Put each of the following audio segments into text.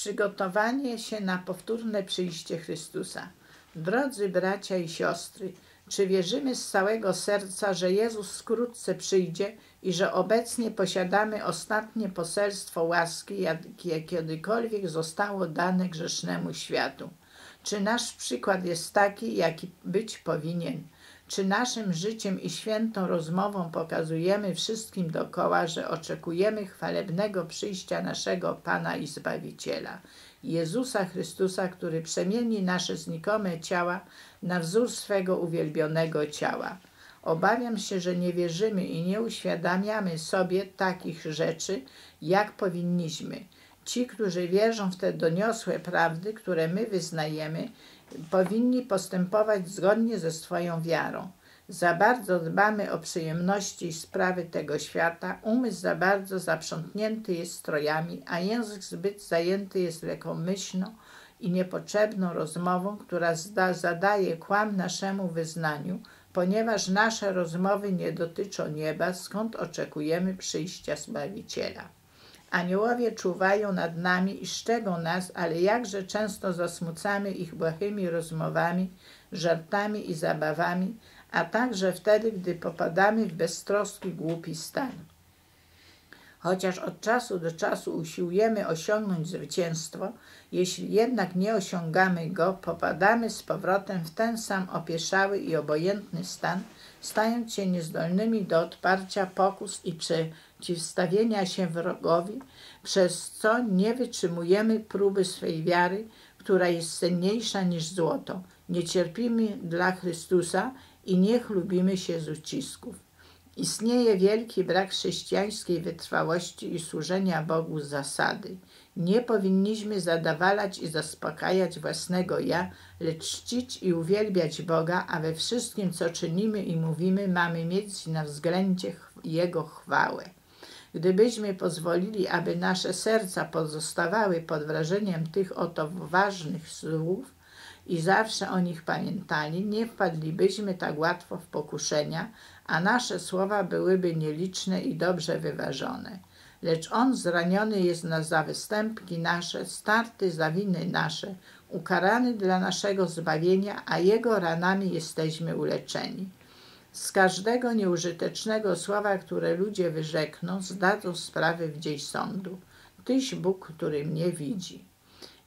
Przygotowanie się na powtórne przyjście Chrystusa. Drodzy bracia i siostry, czy wierzymy z całego serca, że Jezus wkrótce przyjdzie i że obecnie posiadamy ostatnie poselstwo łaski, jakie kiedykolwiek zostało dane grzesznemu światu? Czy nasz przykład jest taki, jaki być powinien? Czy naszym życiem i świętą rozmową pokazujemy wszystkim dokoła, że oczekujemy chwalebnego przyjścia naszego Pana i Zbawiciela, Jezusa Chrystusa, który przemieni nasze znikome ciała na wzór swego uwielbionego ciała? Obawiam się, że nie wierzymy i nie uświadamiamy sobie takich rzeczy, jak powinniśmy. Ci, którzy wierzą w te doniosłe prawdy, które my wyznajemy, powinni postępować zgodnie ze swoją wiarą. Za bardzo dbamy o przyjemności i sprawy tego świata, umysł za bardzo zaprzątnięty jest strojami, a język zbyt zajęty jest lekkomyślną i niepotrzebną rozmową, która zda, zadaje kłam naszemu wyznaniu, ponieważ nasze rozmowy nie dotyczą nieba, skąd oczekujemy przyjścia Zbawiciela. Aniołowie czuwają nad nami i szczegą nas, ale jakże często zasmucamy ich błahymi rozmowami, żartami i zabawami, a także wtedy, gdy popadamy w beztroski, głupi stan. Chociaż od czasu do czasu usiłujemy osiągnąć zwycięstwo, jeśli jednak nie osiągamy go, popadamy z powrotem w ten sam opieszały i obojętny stan, stając się niezdolnymi do odparcia pokus i przeciwstawienia się wrogowi, przez co nie wytrzymujemy próby swej wiary, która jest cenniejsza niż złoto. Nie cierpimy dla Chrystusa i nie chlubimy się z ucisków. Istnieje wielki brak chrześcijańskiej wytrwałości i służenia Bogu z zasady. Nie powinniśmy zadawalać i zaspokajać własnego ja, lecz czcić i uwielbiać Boga, a we wszystkim, co czynimy i mówimy, mamy mieć na względzie Jego chwałę. Gdybyśmy pozwolili, aby nasze serca pozostawały pod wrażeniem tych oto ważnych słów i zawsze o nich pamiętali, nie wpadlibyśmy tak łatwo w pokuszenia, a nasze słowa byłyby nieliczne i dobrze wyważone. Lecz On zraniony jest za występki nasze, starty za winy nasze, ukarany dla naszego zbawienia, a Jego ranami jesteśmy uleczeni. Z każdego nieużytecznego słowa, które ludzie wyrzekną, zdadzą sprawę w dzień sądu. Tyś Bóg, który mnie widzi.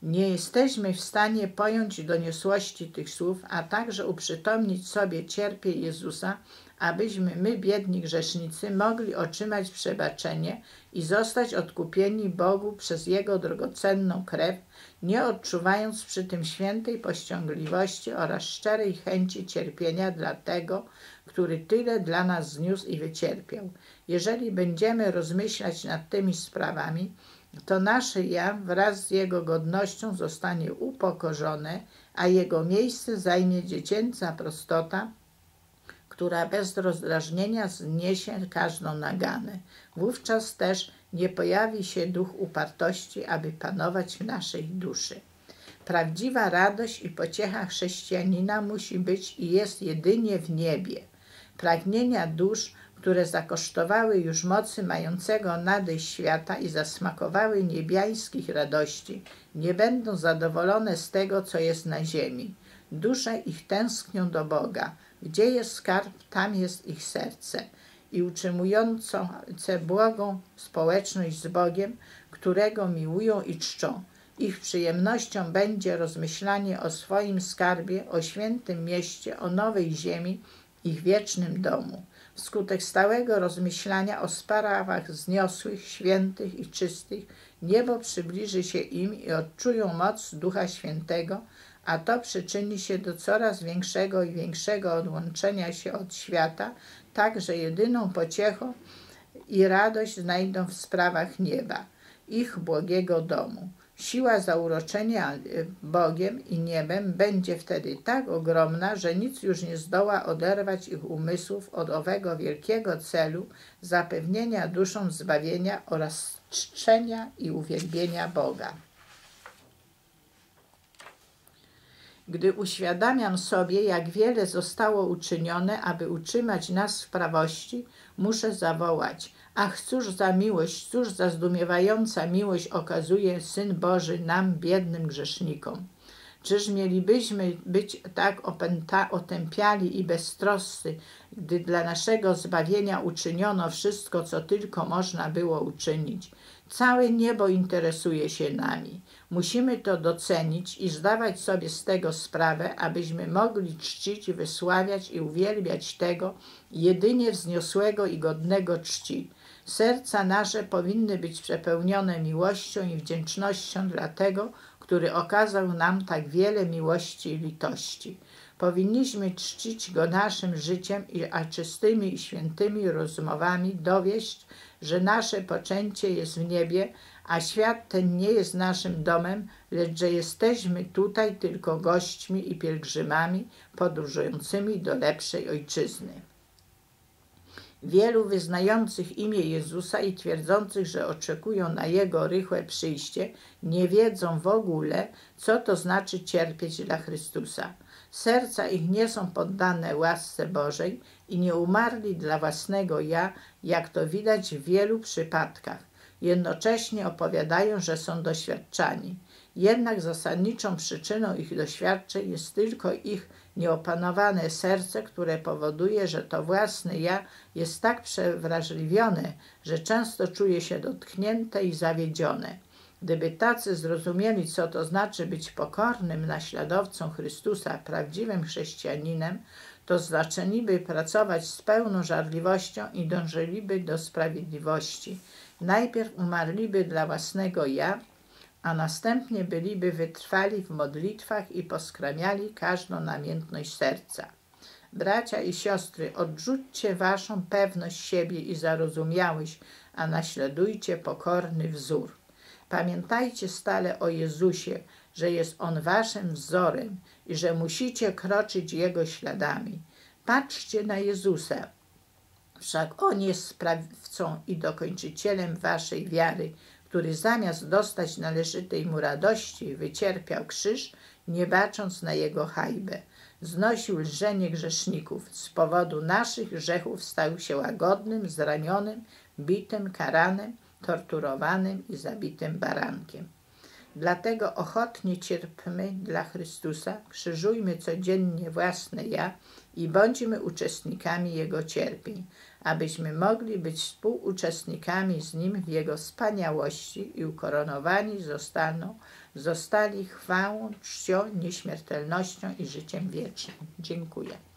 Nie jesteśmy w stanie pojąć doniosłości tych słów, a także uprzytomnić sobie cierpie Jezusa, abyśmy my, biedni grzesznicy, mogli otrzymać przebaczenie i zostać odkupieni Bogu przez Jego drogocenną krew, nie odczuwając przy tym świętej pościągliwości oraz szczerej chęci cierpienia dla tego, który tyle dla nas zniósł i wycierpiał. Jeżeli będziemy rozmyślać nad tymi sprawami, to nasze ja wraz z jego godnością zostanie upokorzone, a jego miejsce zajmie dziecięca prostota, która bez rozdrażnienia zniesie każdą naganę. Wówczas też nie pojawi się duch upartości, aby panować w naszej duszy. Prawdziwa radość i pociecha chrześcijanina musi być i jest jedynie w niebie. Pragnienia dusz które zakosztowały już mocy mającego nadejść świata i zasmakowały niebiańskich radości, nie będą zadowolone z tego, co jest na ziemi. Dusze ich tęsknią do Boga. Gdzie jest skarb, tam jest ich serce. I utrzymujące błogą społeczność z Bogiem, którego miłują i czczą. Ich przyjemnością będzie rozmyślanie o swoim skarbie, o świętym mieście, o nowej ziemi, ich wiecznym domu. Wskutek stałego rozmyślania o sprawach zniosłych, świętych i czystych, niebo przybliży się im i odczują moc Ducha Świętego, a to przyczyni się do coraz większego i większego odłączenia się od świata, tak że jedyną pociechą i radość znajdą w sprawach nieba, ich błogiego domu. Siła zauroczenia y, Bogiem i niebem będzie wtedy tak ogromna, że nic już nie zdoła oderwać ich umysłów od owego wielkiego celu zapewnienia duszom zbawienia oraz czczenia i uwielbienia Boga. Gdy uświadamiam sobie, jak wiele zostało uczynione, aby utrzymać nas w prawości, muszę zawołać: Ach, cóż za miłość, cóż za zdumiewająca miłość okazuje Syn Boży nam, biednym grzesznikom. Czyż mielibyśmy być tak opęta, otępiali i beztroscy, gdy dla naszego zbawienia uczyniono wszystko, co tylko można było uczynić? Całe niebo interesuje się nami. Musimy to docenić i zdawać sobie z tego sprawę, abyśmy mogli czcić, wysławiać i uwielbiać tego jedynie wzniosłego i godnego czci. Serca nasze powinny być przepełnione miłością i wdzięcznością dla tego, który okazał nam tak wiele miłości i litości. Powinniśmy czcić Go naszym życiem, a czystymi i świętymi rozmowami dowieść, że nasze poczęcie jest w niebie, a świat ten nie jest naszym domem, lecz że jesteśmy tutaj tylko gośćmi i pielgrzymami podróżującymi do lepszej ojczyzny. Wielu wyznających imię Jezusa i twierdzących, że oczekują na Jego rychłe przyjście, nie wiedzą w ogóle, co to znaczy cierpieć dla Chrystusa. Serca ich nie są poddane łasce Bożej i nie umarli dla własnego ja, jak to widać w wielu przypadkach. Jednocześnie opowiadają, że są doświadczani. Jednak zasadniczą przyczyną ich doświadczeń jest tylko ich nieopanowane serce, które powoduje, że to własne ja jest tak przewrażliwione, że często czuje się dotknięte i zawiedzione. Gdyby tacy zrozumieli, co to znaczy być pokornym naśladowcą Chrystusa, prawdziwym chrześcijaninem, to zaczęliby pracować z pełną żarliwością i dążyliby do sprawiedliwości. Najpierw umarliby dla własnego ja, a następnie byliby wytrwali w modlitwach i poskramiali każdą namiętność serca. Bracia i siostry, odrzućcie waszą pewność siebie i zarozumiałość, a naśladujcie pokorny wzór. Pamiętajcie stale o Jezusie, że jest On waszym wzorem i że musicie kroczyć Jego śladami. Patrzcie na Jezusa, wszak On jest sprawcą i dokończycielem waszej wiary, który zamiast dostać należytej mu radości, wycierpiał krzyż, nie bacząc na jego hajbę. Znosił lżenie grzeszników. Z powodu naszych grzechów stał się łagodnym, zranionym, bitym, karanym, torturowanym i zabitym barankiem. Dlatego ochotnie cierpmy dla Chrystusa, krzyżujmy codziennie własne ja i bądźmy uczestnikami Jego cierpień, abyśmy mogli być współuczestnikami z Nim w Jego wspaniałości i ukoronowani zostaną, zostali chwałą, czcią, nieśmiertelnością i życiem wiecznym. Dziękuję.